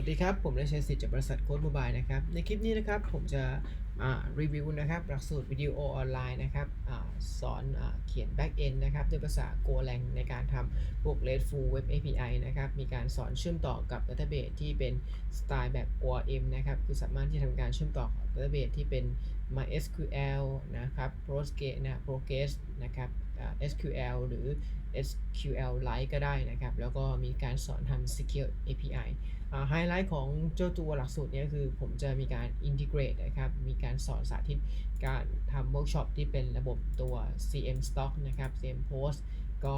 วัสดีครับ ผมนายชัยสิทธิ์จากบริษัทโค้ดโมบายนะครับ ในคลิปนี้นะครับ ผมจะรีวิวนะครับ หลักสูตรวิดีโอออนไลน์นะครับอสอนอเขียน Back End นะครับ ด้วยภาษา Golang ในการทำพวก RESTful Web API นะครับ มีการสอนเชื่อมต่อกับ Database ที่เป็นสไตล์แบบ ORM นะครับ คือสามารถที่ทำการเชื่อมต่อกับ Database ที่เป็น MySQL นะครับ Postgres นะ Postgres นะครับ SQL หรือ SQL Lite ก็ได้นะครับ แล้วก็มีการสอนทำ Secure API ไฮไลท์ของเจ้าตัวหลักสูตรนี้คือผมจะมีการอินทิเกรตนะครับ มีการสอนสาธิตการทำเวิร์กช็อปที่เป็นระบบตัว CM Stock นะครับ CM Post ก็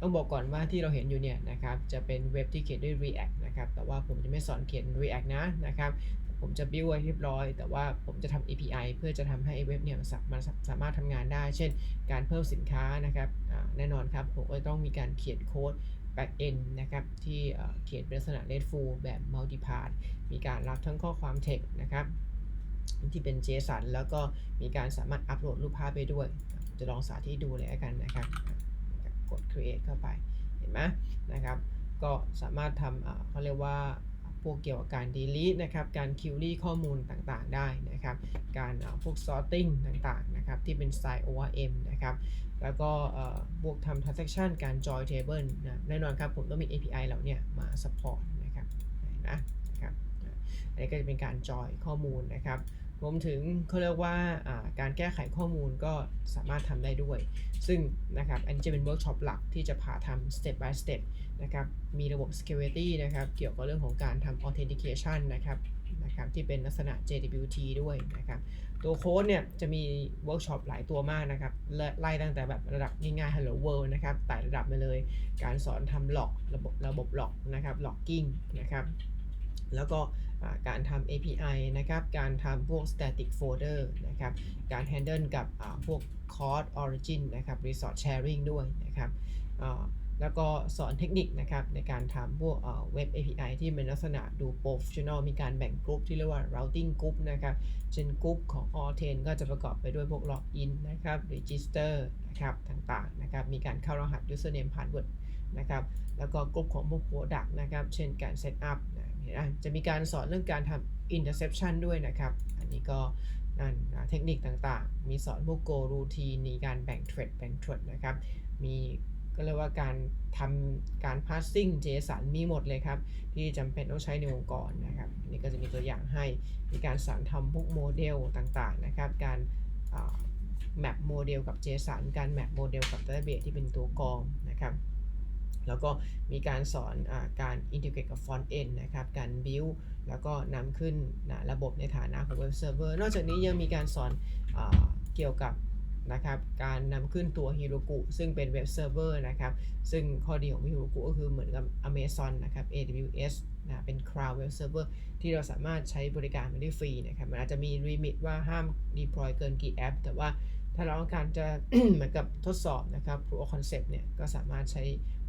ต้องบอกก่อนว่าที่เราเห็นอยู่เนี่ยนะครับ จะเป็นเว็บที่เขียนด้วย React นะครับ แต่ว่าผมจะไม่สอนเขียน React นะนะครับ ผมจะ build ไว้เรียบร้อย แต่ว่าผมจะทำ API เพื่อจะทำให้เว็บเนี่ยสามารถสามารถทำงานได้ เช่น การเพิ่มสินค้านะครับแน่นอนครับ ผมก็ต้องมีการเขียนโค้ด backend นะครับที่เขียนเป็นลักษณะ RESTful แบบ multi-part มีการรับทั้งข้อความ text นะครับที่เป็น JSON แล้วก็มีการสามารถอัปโหลดรูปภาพไปด้วย จะลองสาธิตดูเลยแล้วกันนะครับ กด create เข้าไป เห็นไหมนะครับ ก็สามารถทำเขาเรียกว่า พวกเกี่ยวกับการ delete นะครับ การ query ข้อมูลต่างๆ ได้นะครับ การพวก sorting ต่างๆ นะครับ ที่เป็น style ORM นะครับ แล้วก็เอ่อพวกทำ transaction การ join table นะแน่นอนครับ ผมต้องมี API เหล่าเนี้มา support นะครับนะนะครับอันนี้ก็จะเป็นการ join ข้อมูลนะครับ รวมถึงเขาเรียกว่าการแก้ไขข้อมูลก็สามารถทำได้ด้วย ซึ่งนะครับอันนี้จะเป็นเวิร์กช็อปหลักที่จะพาทำ step by step นะครับ มีระบบ security นะครับ เกี่ยวกับเรื่องของการทำ authentication นะครับนะครับที่เป็นลักษณะ JWT ด้วยนะครับ ตัวโค้ดเนี่ยจะมีเวิร์กช็อปหลายตัวมากนะครับ ไล่ตั้งแต่แบบระดับง่ายๆ Hello World นะครับไต่ระดับไปเลย การสอนทำหลอกระบบระบบหลอกนะครับ logging นะครับ แล้วก็การทำ API นะครับ การทำพวก static folder นะครับ การ handle กับพวก code origin นะครับ resource sharing ด้วยนะครับแล้วก็สอนเทคนิคนะครับในการทำพวกเว็บ API ที่เป็นลักษณะดู professional มีการแบ่งกลุ่มที่เรียกว่า routing group นะครับ เช่นกลุ่มของ All10 ก็จะประกอบไปด้วยพวก login นะครับ register นะครับ ต่างๆ นะครับ มีการเข้ารหัส username password นะครับ แล้วก็กลุ่มของพวก product นะครับ เช่นการ set up นะเห็นไหมจะมีการสอนเรื่องการทำ interception ด้วยนะครับ อันนี้ก็นั่นนะเทคนิคต่างๆ มีสอนพวก go routine มีการแบ่ง thread แบ่ง thread นะครับ มีก็เรียกว่าการทำการ passing JSON มีหมดเลยครับ ที่จำเป็นต้องใช้ในองค์กรนะครับนนี่ก็จะมีตัวอย่างให้ มีการสานทำพวกโมเดลต่างๆนะครับ การแมปโมเดลกับ JSON การแมปโมเดลกับ Database ที่เป็นตัวกรองนะครับ แล้วก็มีการสอนอการ integrate กับ front end นะครับ การ build แล้วก็นำขึ้นนะระบบในฐานะของ web server นอกจากนี้ยังมีการสอนอเกี่ยวกับนะครับการนำขึ้นตัว Heroku ซึ่งเป็นเว็บเซิร์ฟเวอร์นะครับ ซึ่งข้อดีของ Heroku ก็คือเหมือนกับ Amazon นะครับ AWS นะเป็น Cloud Web Server ที่เราสามารถใช้บริการมันได้ฟรีนะครับ มันอาจจะมี limit ว่าห้าม deploy เกินกี่แอป แต่ว่าถ้าเราต้องการจะ เหมือนกับทดสอบนะครับ proof of concept เนี่ย ก็สามารถใช้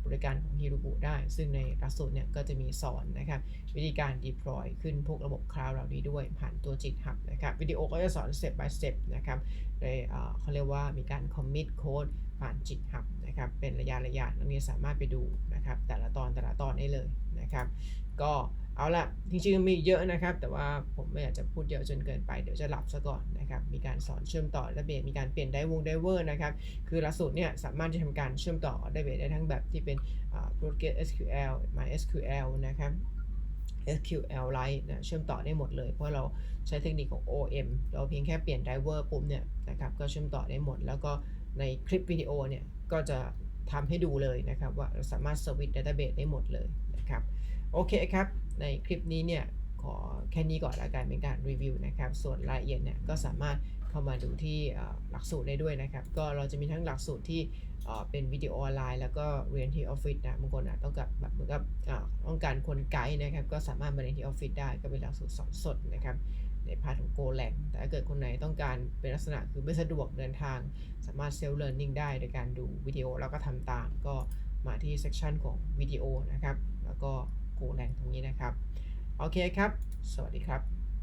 บริการของฮิรูบุได้ ซึ่งในหลักสูตรเนี่ยก็จะมีสอนนะครับวิธีการ deploy ขึ้นพวกระบบคลาวด์เหล่านี้ด้วยผ่านตัวจิตหับนะครับวิดีโอก็จะสอน step by step นะครับในเอ่อเขาเรียกว่ามีการ commit code ผ่านจิตหับนะครับเป็นระยะระยะนักเรียนสามารถไปดูนะครับแต่ละตอนแต่ละตอนได้เลยนะครับก็ เอาละจริงๆมีเยอะนะครับ แต่ว่าผมไม่อยากจะพูดเยอะจนเกินไป เดี๋ยวจะหลับซะก่อนนะครับ มีการสอนเชื่อมต่อระเบียมีการเปลี่ยนไดวงไดเวอร์นะครับ คือหลักสูตรเนี่ยสามารถจะทำการเชื่อมต่อไดเบได้ทั้งแบบที่เป็น Postgres SQL MySQL นะครับ SQLite นะเชื่อมต่อได้หมดเลย เพราะเราใช้เทคนิคของ OM เราเพียงแค่เปลี่ยนไดเวอร์ปุ๊บเนี่ยนะครับ ก็เชื่อมต่อได้หมด แล้วก็ในคลิปวิดีโอเนี่ยก็จะ ทำให้ดูเลยนะครับ ว่าเราสามารถสวิตช์ดัตเตอร์เบสได้หมดเลยนะครับโอเคครับ ในคลิปนี้เนี่ยขอแค่นี้ก่อนละกันเป็นการรีวิวนะครับ ส่วนรายละเอียดเนี่ยก็สามารถเข้ามาดูที่หลักสูตรได้ด้วยนะครับ ก็เราจะมีทั้งหลักสูตรที่เป็นวิดีโอออนไลน์ แล้วก็เรียนที่ออฟฟิศนะบางคนอะต้องกับแบบเหมือนกับต้องการคนไกด์นะครับ ก็สามารถมาเรียนที่ออฟฟิศได้ก็เป็นหลักสูตรสอนสดนะครับ ในพาร์ทของ Go แหลงแต่ถ้าเกิดคนไหนต้องการเป็นลักษณะคือไม่สะดวกเดินทาง สามารถเซลล์เรียนรู้ได้โดยการดูวิดีโอแล้วก็ทำตามก็มาที่เซกชันของวิดีโอนะครับ แล้วก็ Go แหลงตรงนี้นะครับ โอเคครับ สวัสดีครับ